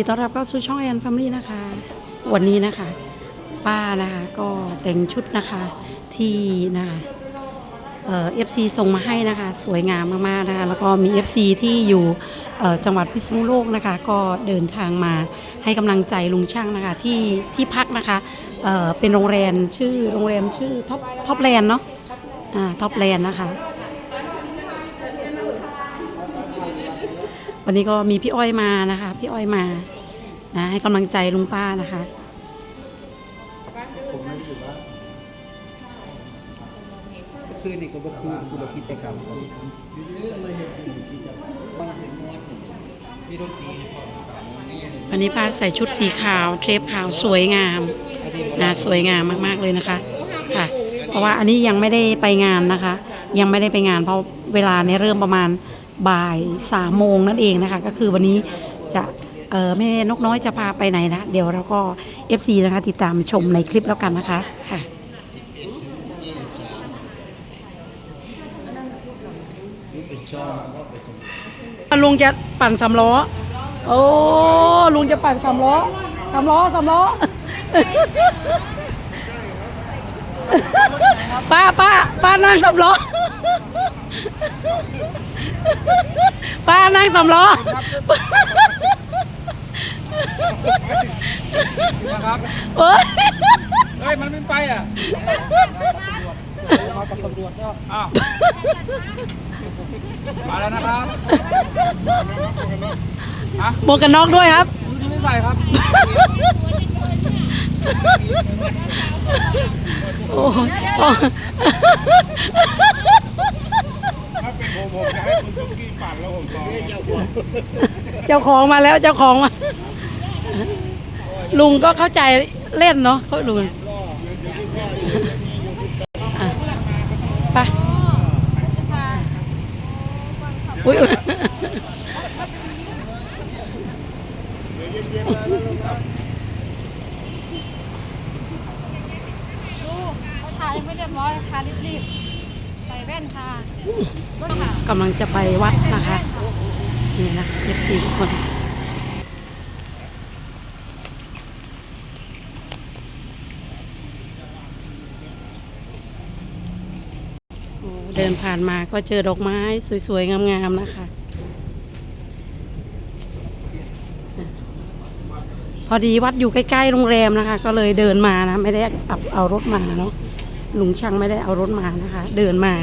ดีต้อนรับเข้าสู่ช่องแอนแฟมิลี่นะคะ วันนี้นะคะ ป้านะคะก็แต่งชุดนะคะที่นะคะเอ่อฟซีส่งมาให้นะคะ สวยงามมากๆนะคะแล้วก็มี FC ที่อยู่จังหวัดพิษณุโลกนะคะ ก็เดินทางมาให้กำลังใจลุงช่างนะคะที่ที่พักนะคะเเป็นโรงแรมชื่อโรงแรมชื่อท็อปท็อปแลนด์เนาะท็อปแลนด์นะคะ วันนี้ก็มีพี่อ้อยมานะคะ พี่อ้อยมานะให้กำลังใจลุงป้านะคะเมื่อคืนนี่ก็เมื่คืนคุณพิธีกรรมของมีดนตรีวันนี้ป้าใส่ชุดสีขาวเทรปขาวสวยงามนะสวยงามมากๆเลยนะคะค่ะ เพราะว่าอันนี้ยังไม่ได้ไปงานนะคะ ยังไม่ได้ไปงานเพราะเวลาเนี่ยเริ่มประมาณ บ่ายสามโมงนั่นเองนะคะ ก็คือวันนี้จะเออแม่นกน้อยจะพาไปไหนนะ เดี๋ยวเราก็ FC นะคะติดตามชมในคลิปแล้วกันนะคะค่ะลุงจะปั่นสำล้อ โอ้ ลุงจะปั่นสำล้อสำล้อสำล้อ ป้าป้าป้านั่งสำล้อ ป้านั่งสำล้อ นะครับโอ้ยเฮ้ยมันไม่ไปอะมากับตำรวจก็อ้าวมาแล้วนะครับฮะหมวกกันน็อกด้วยครับคุณไม่ ใส่ครับ โอ้ยโอ้ยถ้าเป็นผมผมจะให้คุณตุ๊กกี้ปั่นแล้วผมซ้อมเจ้าของมาแล้วเจ้าของมา ลุงก็เข้าใจเล่นเนาะเขาลุงอะไปอุ้ย อุ๊ยดูเขาถ่ายังไม่เรียบร้อยค่ะรีบๆใส่แว่นค่ะรถค่ะกำลังจะไปวัดนะคะ นี่นะเอฟซีทุกคน เดินผ่านมาก็เจอดอกไม้สวยๆ งามๆ นะคะ พอดีวัดอยู่ใกล้ๆโรงแรมนะคะ ก็เลยเดินมานะ ไม่ได้เอาเอารถมาเนาะลุงช่างไม่ได้เอารถมานะคะ เดินมา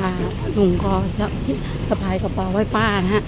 ป้าลุงก็สะสะพายกระเป๋าไว้ป้านะฮะ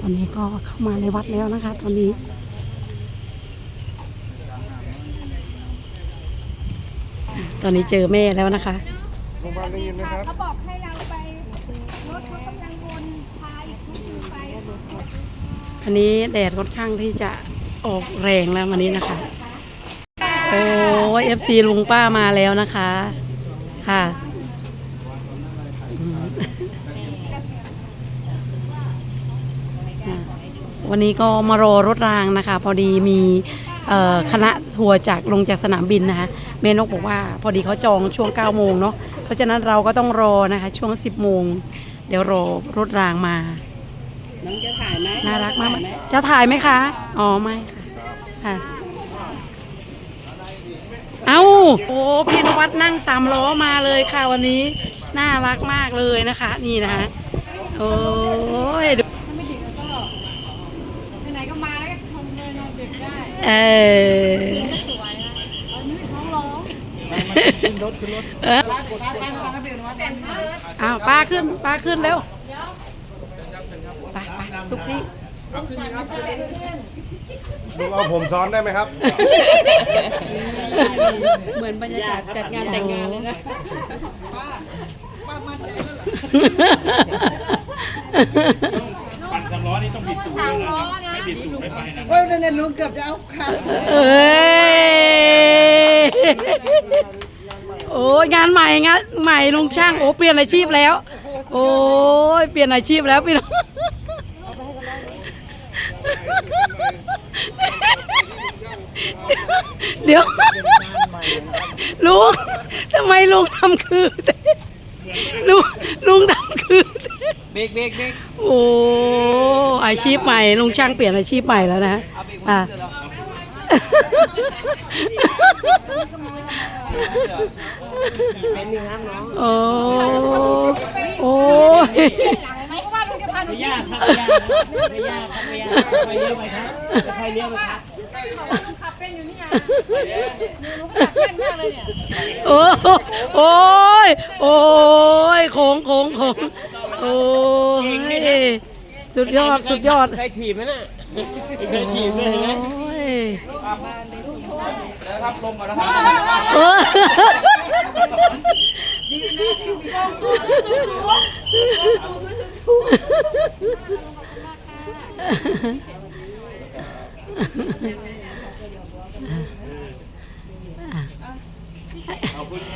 ตอนนี้ก็เข้ามาในวัดแล้วนะคะ ตอนนี้ ตอนนี้เจอแม่แล้วนะคะโรงพยาบาลได้ยินไหมครับ เขาบอกให้เราไปรถเขากำลังวนพาอีกชุดหนึงไปอันนี้แดดค่อนข้างที่จะออกแรงแล้ววันนี้นะคะ โอ้เอฟซีลุงป้ามาแล้วนะคะ ค่ะอืมอะวันนี้ก็มารอรถรางนะคะ พอดีมีเอ่อคณะ ทัวร์จากลงจากสนามบินนะคะเมนกบอกว่าพอดีเขาจองช่วง 9 โมงเนาะเพราะฉะนั้นเราก็ต้องรอนะคะช่วง 10 โมง เดี๋ยวรอรถรางมา น้องจะถ่ายไหมน่ารักมาก จะถ่ายไหมคะ อ๋อ ไม่ค่ะค่ะ เอ้าโอ้พี่นวัดนั่งสามล้อมาเลยค่ะวันนี้ น่ารักมากเลยนะคะ นี่นะคะโอ้ยดูไหนๆก็มาแล้วก็ชมเลยนอนเด็กได้เออ สวยนะตอนนี้ ท้องร้องเอออ้าวป้าขึ้นป้าขึ้นเร็วไปไปทุกที่ลุงเอาผมซ้อนได้ไหมครับ เหมือนบรรยากาศจัดงานแต่งงานเลยนะปั่นสำล้อ นี่ต้องบิดตูดด้วยนะครับไม่บิดตูดไม่ไปนะเฮ้ยเนี่ยลุงเกือบจะเอาขาเอ้ยโอ้ยงานใหม่งานใหม่ลุงช่างโอ้เปลี่ยนอาชีพแล้ว โอ้ยเปลี่ยนอาชีพแล้วพี่น้องเดี๋ยวลุงทำไมลุงทำคือ ลุงลุงทำคือ เบรกเบรกเบรกโอ้อาชีพใหม่ลุงช่างเปลี่ยนอาชีพใหม่แล้วนะเอาเบรกอะ เดี๋ยวเราเป็นหนึ่งครับน้องโอ้โอ้ยหลังไหมก็ว่าลุงจะพาหนูไม่กินยากครับไม่ยากไม่ยากครับไม่ยากไปเลี้ยวไปครับจะไปเลี้ยวไปครับบอกว่าลุงขับเป็นอยู่นี่ไงลุงขับเป็นมากเลยเนี่ย โอ้โอ้ ย โอ้ยโค้งโค้งโค้งโอ้ยสุดยอดสุดยอดเคยถีบไหมน่ะเคยถีบไหมเห็นไหมโอ้ยนะครับลงก่อนนะครับเออ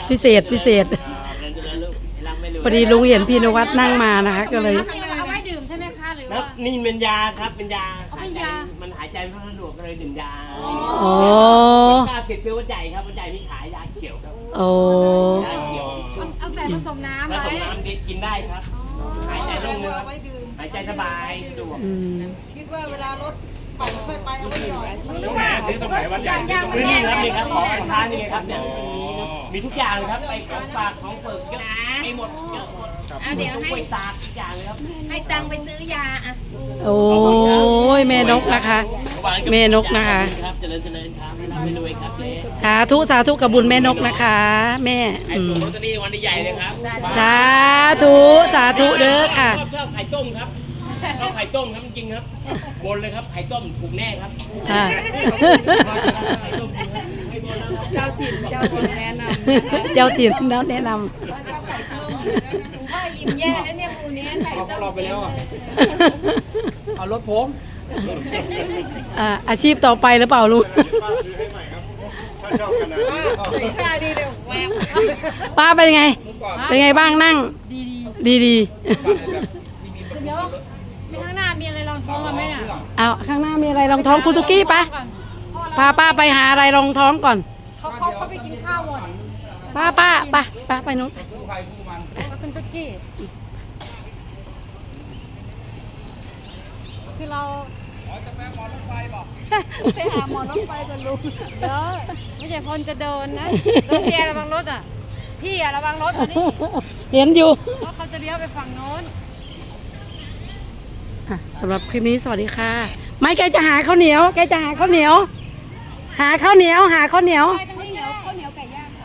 พิเศษพิเศษ พอดีลุงเห็นพี่นวัดนั่งมานะคะ ก็เลย เอาไว้ดื่มใช่ไหมคะหรือครัว่าบนี่เป็นยาครับเป็นยาเอาเป็นยา มันหายใจไม่ค่อยสะดวกก็เลยดื่มยาโอ้กล้าเสร็จคือว่าใจครับว่าใจมีขายยาเขียวครับโอ้ ยาเขียวเอาแต่ผสมน้ำผไว้สมน้ำดิกินได้ครับ หายใจโล่งเลยเอาไว้ดื่ม หายใจสบายสะดวก อืม คิดว่าเวลารถไปค่อยไปเอาไว้หย่อนตรงไหนซื้อตรงไหนวัดใหญ่ซื้อตรงไหน นี่ครับนี่ครับของการค้านี่ไงครับเนี่ย มีทุกอย่างเลยครับไปของฝากของเปิดเยอะไม่หมดเยอะหมดเอาเดี๋ยวให้กล้วยตากทุกอย่างเลยครับให้ตังค์ไปซื้อยาอะโอ้ยแม่นกนะคะ แม่นกนะคะ ครับเจริญเจริญครับร่ำรวยครับเจ๊สาธุสาธุกับบุญแม่นกนะคะ แม่ไอ้อืตัวมลอตเตอรี่วันใหญ่เลยครับสาธุสาธุเด้อค่ะ ชอบชอบไข่ต้มครับชอบไข่ต้มครับจริงครับบนเลยครับไข่ต้มถูกแน่ครับอ่าไข่ต้มถูกครับไม่บนแล้วครับ เจ้าถิ่นเจ้าถิ่นแนะนเจ้าถิ่นแล้วแนะนหลวงพ่อยิ้มแย่แล้วเนี่ยหมูเนี้ยไข่เอาต้มเราไปแล้วอะำเอารถผมอ่าอาชีพต่อไปหรือเปล่าลุงป้าซื้อให้ใหม่ครับถ้าชอบขนาดนี้ก็ำใส่ค่าดีเดี๋ยวแววป้าเป็นไง เป็นไงบ้างนั่งดีดีดีดีเดี๋ยวมีข้างหน้ามีอะไรลองท้องกันไหมเนี่ยๆเอาข้างหน้ามีอะไรรองท้องคุณตุกกี้ปะพาป้าไปหาอะไรรองท้องก่อน เขาเขาเขาไปกินข้าวหมดป้าป้าป้าป้าไปนู้นเขาเป็นตุ๊กกี้ คือเราจะไปหมอรถไฟบอกไปหาหมอรถไฟกันลุงเดี๋ยวไม่ใช่พลจะโดนนะรถเมียระวังรถอะ พี่อะระวังรถอันนี้เห็นอยู่เพราะเขาจะเลี้ยวไปฝั่งโน้นอะสำหรับคลิปนี้สวัสดีค่ะ ไม่แกจะหาข้าวเหนียว แกจะหาข้าวเหนียว หาข้าวเหนียว หาข้าวเหนียว